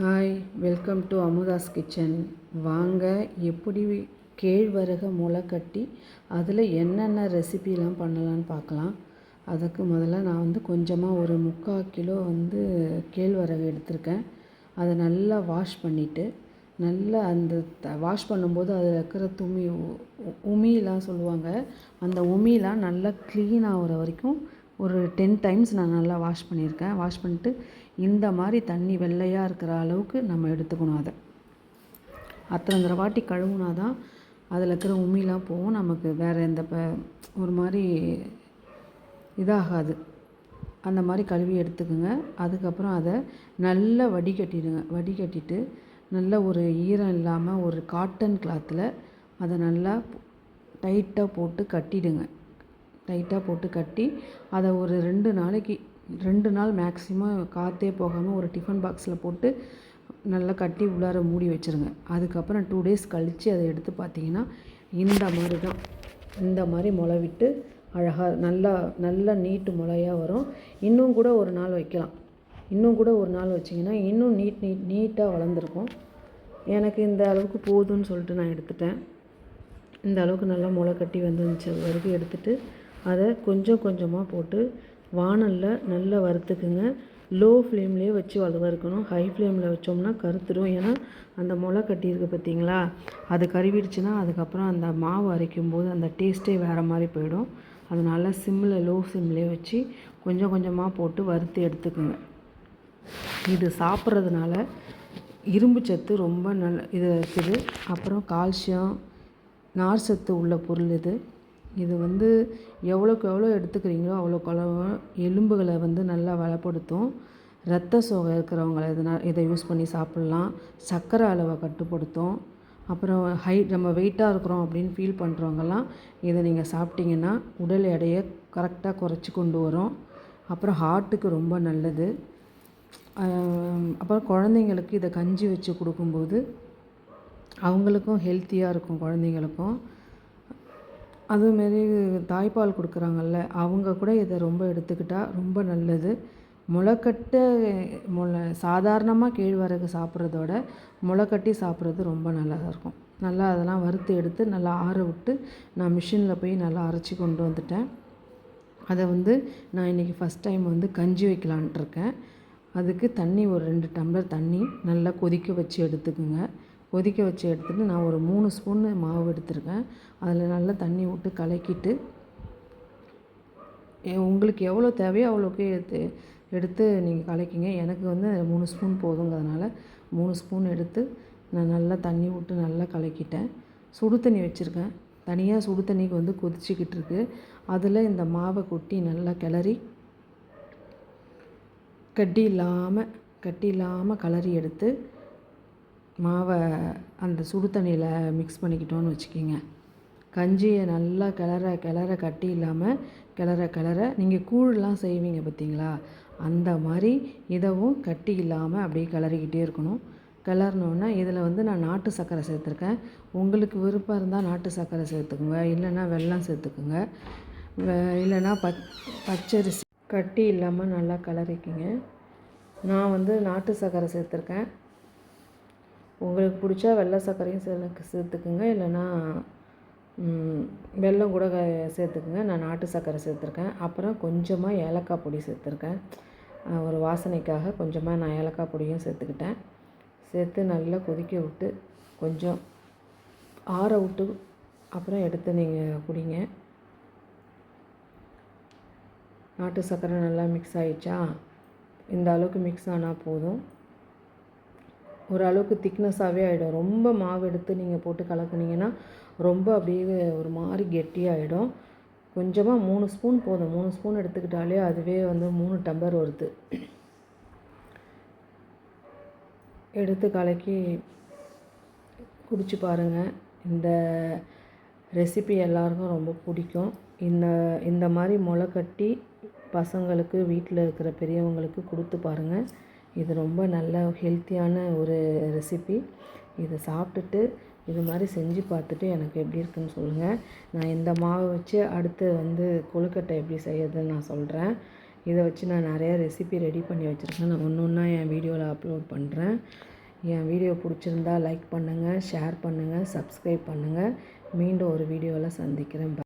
Hi welcome to Amutha's kitchen வாங்க எப்படி கேழ்வரகை முளை கட்டி அதில் என்னென்ன ரெசிபிலாம் பண்ணலான்னு பார்க்கலாம். அதுக்கு முதல்ல நான் வந்து கொஞ்சமாக ஒரு முக்கால் கிலோ வந்து கேழ்வரகு எடுத்திருக்கேன். அதை நல்லா வாஷ் பண்ணிவிட்டு நல்லா அந்த த வாஷ் பண்ணும்போது அதில் இருக்கிற துமி உ- உ- உமிலாம் சொல்லுவாங்க. அந்த உமிலாம் நல்லா க்ளீன் ஆகிற வரைக்கும் ஒரு டென் டைம்ஸ் நான் நல்லா வாஷ் பண்ணியிருக்கேன். வாஷ் பண்ணிட்டு இந்த மாதிரி தண்ணி வெள்ளையாக இருக்கிற அளவுக்கு நம்ம எடுத்துக்கணும் அதை. அத்தனை வாட்டி கழுவுனா தான் அதில் இருக்கிற உமிலாம் போகும் நமக்கு வேறு எந்த ப ஒரு மாதிரி இதாகாது. அந்த மாதிரி கழுவி எடுத்துக்கோங்க. அதுக்கப்புறம் அதை நல்லா வடிகட்டிடுங்க. வடிகட்டிட்டு நல்ல ஒரு ஈரம் இல்லாமல் ஒரு காட்டன் கிளாத்தில் அதை நல்லா டைட்டாக போட்டு கட்டிடுங்க. டைட்டாக போட்டு கட்டி அதை ஒரு ரெண்டு நாளைக்கு ரெண்டு நாள் மேக்ஸிமம் காற்றே போகாமல் ஒரு டிஃபன் பாக்ஸில் போட்டு நல்லா கட்டி உள்ளார மூடி வச்சுருங்க. அதுக்கப்புறம் டூ டேஸ் கழித்து அதை எடுத்து பார்த்தீங்கன்னா இந்த மாதிரி தான். இந்த மாதிரி முளை விட்டு அழகாக நல்லா நல்லா நீட்டு முளையாக வரும். இன்னும் கூட ஒரு நாள் வைக்கலாம். இன்னும் கூட ஒரு நாள் வச்சிங்கன்னா இன்னும் நீட் நீட் நீட்டாக வளர்ந்துருக்கும். எனக்கு இந்த அளவுக்கு போதும்னு சொல்லிட்டு நான் எடுத்துட்டேன். இந்த அளவுக்கு நல்லா முளை கட்டி வந்துருந்துச்சு. வரைக்கும் எடுத்துகிட்டு அதை கொஞ்சம் கொஞ்சமாக போட்டு வாணலில் நல்லா வறுத்துக்குங்க. லோ ஃப்ளேம்லேயே வச்சு வறு வறுக்கணும் ஹை ஃப்ளேமில் வச்சோம்னா கருத்துடும் ஏன்னா அந்த முளை கட்டியிருக்கு பார்த்தீங்களா அது கருவிடுச்சுன்னா அதுக்கப்புறம் அந்த மாவு அரைக்கும் போது அந்த டேஸ்ட்டே வேறு மாதிரி போயிடும். அதனால் சிம்மில் லோ சிம்லேயே வச்சு கொஞ்சம் கொஞ்சமாக போட்டு வறுத்து எடுத்துக்குங்க. இது சாப்பிட்றதுனால இரும்பு சத்து ரொம்ப நல்ல இது இருக்குது. அப்புறம் கால்சியம் நார் சத்து உள்ள பொருள் இது. இது வந்து எவ்வளோக்கு எவ்வளோ எடுத்துக்கிறீங்களோ அவ்வளோக்கு அவ்வளோ எலும்புகளை வந்து நல்லா வளப்படுத்தும். ரத்த சோகை இருக்கிறவங்கள இதனால் இதை யூஸ் பண்ணி சாப்பிட்லாம். சர்க்கரை அளவை கட்டுப்படுத்தும். அப்புறம் ஹை நம்ம வெயிட்டாக இருக்கிறோம் அப்படின்னு ஃபீல் பண்ணுறவங்கலாம் இதை நீங்கள் சாப்பிட்டீங்கன்னா உடல் எடையை கரெக்டாக குறைச்சி கொண்டு வரும். அப்புறம் ஹார்ட்டுக்கு ரொம்ப நல்லது. அப்புறம் குழந்தைங்களுக்கு இதை கஞ்சி வச்சு கொடுக்கும்போது அவங்களுக்கும் ஹெல்த்தியாக இருக்கும் குழந்தைங்களுக்கும். அதுமாரி தாய்ப்பால் கொடுக்குறாங்கல்ல அவங்க கூட இதை ரொம்ப எடுத்துக்கிட்டால் ரொம்ப நல்லது. முளைக்கட்ட முளை சாதாரணமாக கேழ்வரகு சாப்பிட்றதோட முளைக்கட்டி சாப்பிட்றது ரொம்ப நல்லதாக இருக்கும். நல்லா அதெல்லாம் வறுத்து எடுத்து நல்லா ஆற விட்டு நான் மிஷினில் போய் நல்லா அரைச்சி கொண்டு வந்துட்டேன். அதை வந்து நான் இன்றைக்கி ஃபஸ்ட் டைம் வந்து கஞ்சி வைக்கலான்ட்ருக்கேன் அதுக்கு தண்ணி ஒரு ரெண்டு டம்ளர் தண்ணி நல்லா கொதிக்க வச்சு எடுத்துக்குங்க. கொதிக்க வச்சு எடுத்துகிட்டு நான் ஒரு மூணு ஸ்பூன் மாவு எடுத்திருக்கேன். அதில் நல்லா தண்ணி விட்டு கலக்கிட்டு உங்களுக்கு எவ்வளோ தேவையோ அவ்வளோக்கு எடுத்து எடுத்து நீங்கள் கலக்கிங்க. எனக்கு வந்து மூணு ஸ்பூன் போதுங்கிறதுனால மூணு ஸ்பூன் எடுத்து நான் நல்லா தண்ணி விட்டு நல்லா கலக்கிட்டேன். சுடு தண்ணி வச்சுருக்கேன். தனியாக சுடு தண்ணிக்கு வந்து கொதிச்சிக்கிட்டு இருக்கு. அதில் இந்த மாவை கொட்டி நல்லா கிளறி கட்டி இல்லாமல் கட்டி இல்லாமல் கலரி எடுத்து மாவை அந்த சுடு தண்ணியில் மிக்ஸ் பண்ணிக்கிட்டோன்னு வச்சுக்கிங்க. கஞ்சியை நல்லா கிளற கிளற கட்டி இல்லாமல் கிளற கிளற நீங்கள் கூழ்லாம் செய்வீங்க பார்த்தீங்களா? அந்த மாதிரி இதவும் கட்டி இல்லாமல் அப்படியே கிளறிக்கிட்டே இருக்கணும். கிளறினோன்னா இதில் வந்து நான் நாட்டு சர்க்கரை சேர்த்துருக்கேன். உங்களுக்கு விருப்பம் இருந்தால் நாட்டு சர்க்கரை சேர்த்துக்குங்க. இல்லைன்னா வெல்லம் சேர்த்துக்குங்க. இல்லைன்னா பச் பச்சரிசி கட்டி இல்லாமல் நல்லா கிளறிக்கிங்க. நான் வந்து நாட்டு சர்க்கரை சேர்த்துருக்கேன். உங்களுக்கு பிடிச்சா வெள்ளை சர்க்கரையும் சேர்த்து சேர்த்துக்குங்க. இல்லைன்னா வெள்ளம் வெல்லம் கூட சேர்த்துக்குங்க. நான் நாட்டு சர்க்கரை சேர்த்துருக்கேன். அப்புறம் கொஞ்சமாக ஏலக்காய் பொடி சேர்த்துருக்கேன். ஒரு வாசனைக்காக கொஞ்சமாக நான் ஏலக்காய் பொடியும் சேர்த்துக்கிட்டேன். சேர்த்து நல்லா கொதிக்க விட்டு கொஞ்சம் ஆற விட்டு அப்புறம் எடுத்து நீங்கள் குடிங்க. நாட்டு சர்க்கரை நல்லா மிக்ஸ் ஆயிடுச்சா? இந்த அளவுக்கு மிக்ஸ் ஆனால் போதும். ஓரளவுக்கு திக்னஸாகவே ஆகிடும் ரொம்ப மாவு எடுத்து நீங்கள் போட்டு கலக்குனீங்கன்னா ரொம்ப அப்படியே ஒரு மாதிரி கெட்டியாகிடும் கொஞ்சமாக மூணு ஸ்பூன் போதும். மூணு ஸ்பூன் எடுத்துக்கிட்டாலே அதுவே வந்து மூணு டம்பர் வருது. எடுத்து கலக்கி குடிச்சு பாருங்கள் இந்த ரெசிபி எல்லாருக்கும் ரொம்ப பிடிக்கும். இந்த இந்த மாதிரி முளை கட்டி பசங்களுக்கு வீட்டில் இருக்கிற பெரியவங்களுக்கு கொடுத்து பாருங்கள் இது ரொம்ப நல்ல ஹெல்த்தியான ஒரு ரெசிபி இதை சாப்பிட்டுட்டு இது மாதிரி செஞ்சு பார்த்துட்டு எனக்கு எப்படி இருக்குன்னு சொல்லுங்கள் நான் இந்த மாவை வச்சு அடுத்து வந்து கொழுக்கட்டை எப்படி செய்யறதுன்னு நான் சொல்கிறேன் இதை வச்சு நான் நிறையா ரெசிபி ரெடி பண்ணி வச்சுருக்கேன். நான் ஒன்று ஒன்றா என் வீடியோவில் அப்லோட் பண்ணுறேன் என் வீடியோ பிடிச்சிருந்தா லைக் பண்ணுங்கள் ஷேர் பண்ணுங்கள் சப்ஸ்கிரைப் பண்ணுங்கள் மீண்டும் ஒரு வீடியோவில் சந்திக்கிறேன்.